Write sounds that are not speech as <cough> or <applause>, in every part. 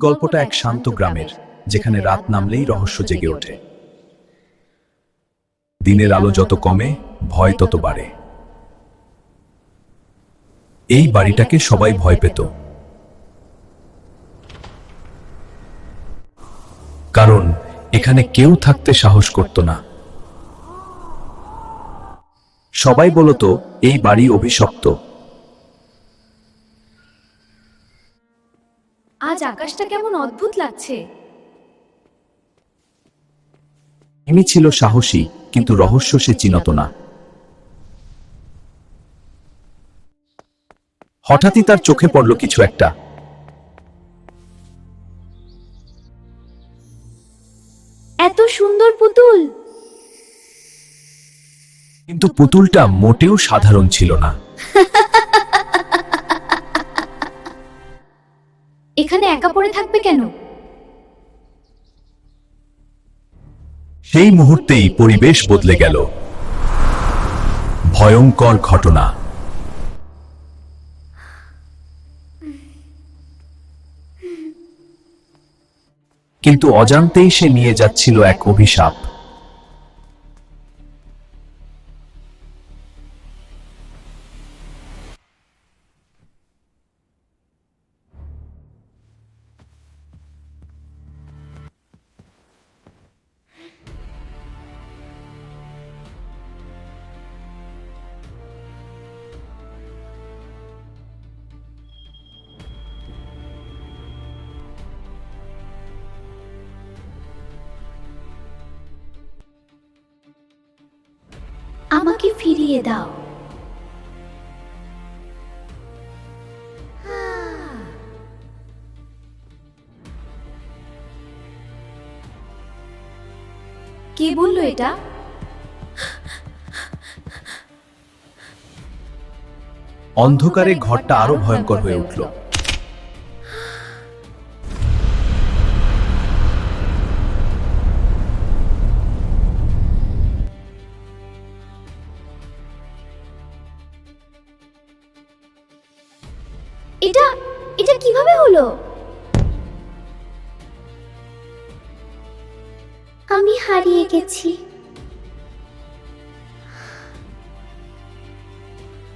গল্পটা এক শান্ত গ্রামের, যেখানে রাত নামলেই রহস্য জেগে ওঠে। দিনের আলো যত কমে, ভয় তত বাড়ে। এই বাড়িটাকে সবাই ভয় পেত। কারণ এখানে কেউ থাকতে সাহস করত না। সবাই বলতো, এই বাড়ি অভিশপ্ত। আজ আকাশটা কেমন অদ্ভুত লাগছে। ইনি ছিল সাহসী কিন্তু রহস্য সে চিনত না। হঠাৎই তার চোখে পড়ল কিছু একটা। এত সুন্দর পুতুল। কিন্তু পুতুলটা মোটেও সাধারণ ছিল না। <laughs> একা পড়ে থাকবে কেন? সেই মুহূর্তেই পরিবেশ বদলে গেল। ভয়ঙ্কর ঘটনা। কিন্তু অজান্তেই সে নিয়ে যাচ্ছিল এক অভিশাপ। আমাকে ফিরিয়ে দাও। কে বলল এটা? অন্ধকারে ঘরটা আরও ভয়ঙ্কর হয়ে উঠল। এটা এটা কীভাবে হলো? আমি হারিয়ে গেছি।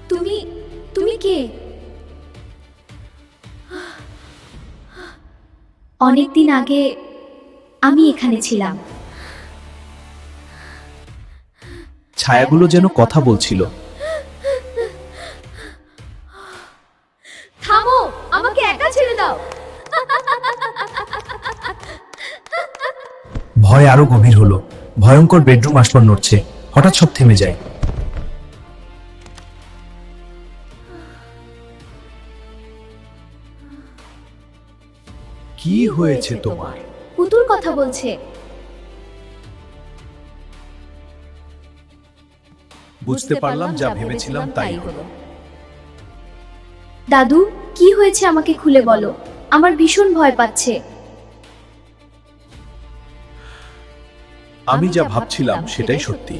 তুমি তুমি কে? অনেকদিন আগে আমি এখানে ছিলাম। ছায়াগুলো যেন কথা বলছিল। ভয় আরও গভীর হলো। ভয়ঙ্কর বেডরুম আসবার নড়ছে। হঠাৎ সব থেমে যায়। কি হয়েছে তোমার? পুতুল কথা বলছে। বুঝতে পারলাম যা ভেবেছিলাম তাই হলো। দাদু কি হয়েছে আমাকে খুলে বলো। আমার ভীষণ ভয় পাচ্ছে। আমি যা ভাবছিলাম সেটাই সত্যি।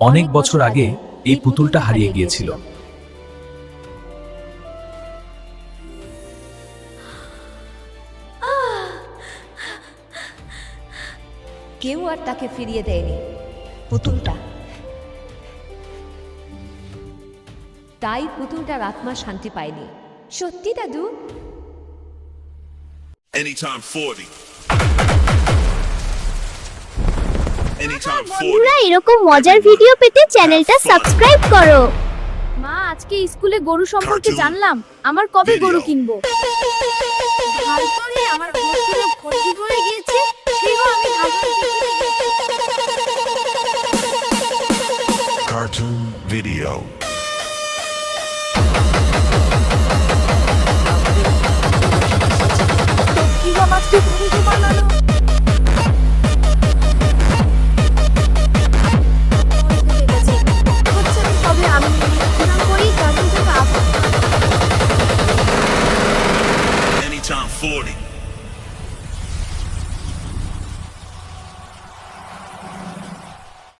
অনেক বছর আগে এই পুতুলটা হারিয়ে গিয়েছিল। কেউ আর তাকে ফিরিয়ে দেয়নি পুতুলটা। তাই পুতুলটার আত্মা শান্তি পায়নি। সত্যি দাদু? Anytime 40. Anytime 40. বন্ধুরা এরকম মজার ভিডিও পেতে চ্যানেলটা সাবস্ক্রাইব করো মা আজকে স্কুলে গরু সম্পর্কে জানলাম আমার কবে গরু কিনবো আমার গিয়েছে। Cartoon video. কি বাবা আজকে গরু বানালো